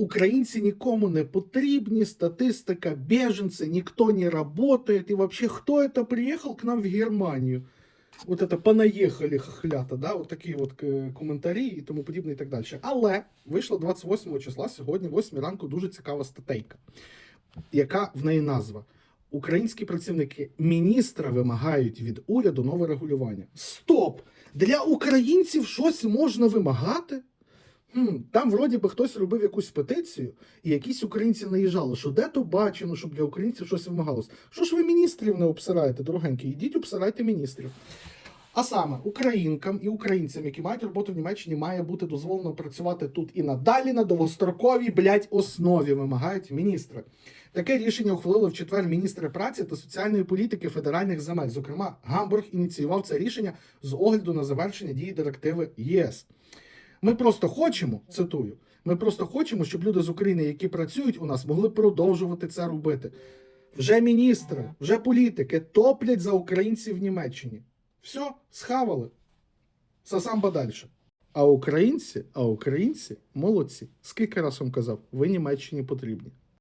Українці нікому не потрібні, статистика, біженці, ніхто не працює. І взагалі, хто це приїхав к нам в Германію? Вот это понаїхали хохлята, да? от такі от е, коментарі і тому подібне і так далі. Але вийшло 28 числа, сьогодні, 8 ранку, дуже цікава статейка, яка в неї назва. Українські працівники міністра вимагають від уряду нове регулювання. Стоп! Для українців щось можна вимагати? Там вроді би хтось робив якусь петицію, і якісь українці наїжджали, що де то бачено, щоб для українців щось вимагалось. Що ж ви міністрів не обсираєте, дорогенькі? Ідіть обсирайте міністрів. А саме українкам і українцям, які мають роботу в Німеччині, має бути дозволено працювати тут і надалі на довгостроковій блядь, основі, вимагають міністри. Таке рішення ухвалили в четвер міністри праці та соціальної політики федеральних земель. Зокрема, Гамбург ініціював це рішення з огляду на завершення дії директиви ЄС. Ми просто хочемо, цитую, ми просто хочемо, щоб люди з України, які працюють у нас, могли продовжувати це робити. Вже міністри, вже політики топлять за українців в Німеччині. Все, схавали. Сасамба далі. А українці, а українці молодці. Скільки раз вам казав, ви Німеччині потрібні.